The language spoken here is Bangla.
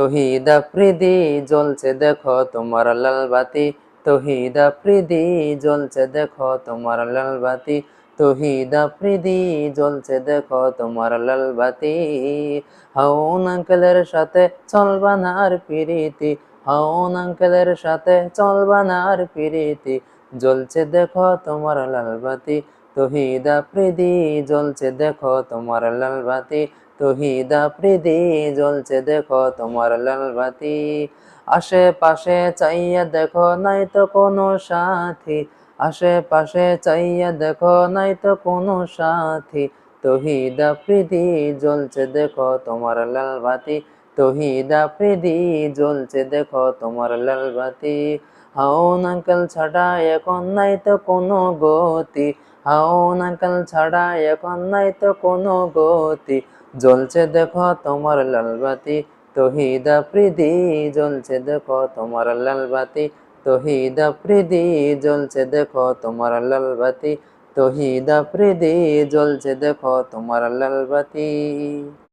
তহিদা প্রীতি জ্বলছে দেখো তোমার লাল বাতি তহিদা প্রীতি জ্বলছে দেখো তোমার লাল বাতি তহিদা প্রীতি জ্বলছে দেখো তোমার লাল বাতি হাউন আঙ্কেলের সাথে চলবা আর পিরিতি। হাউন আঙ্কেলের সাথে চলবা আর পিরিতি। জ্বলছে দেখো তোমার লাল বাতি তহিদা প্রীতি জ্বলছে দেখো তোমার লাল বাতি তহিদা প্রীতি জ্বলছে দেখো তোমার লাল বাতি আশেপাশে চাইয়া দেখো নাই তো কোনো সাথী। আশেপাশে চাইয়া দেখো নাই তো কোনো সাথী। তহিদা প্রীতি জ্বলছে দেখো তোমার লাল বাতি তহিদা প্রীতি জ্বলছে দেখো তোমার লাল বাতি হাউন আঙ্কেল, ছাড়া এখন নাই তো কোনো গতি। হাউন আঙ্কেল, ছাড়া এখন নাই তো কোনো গতি। জ্বলছে দেখো তোমার লাল বাতি, তহিদা প্রীতি জ্বলছে দেখো তোমার লাল বাতি, তহিদা প্রীতি জ্বলছে দেখো তোমার লাল বাতি, তহিদা প্রীতি জ্বলছে দেখো তোমার লাল বাতি।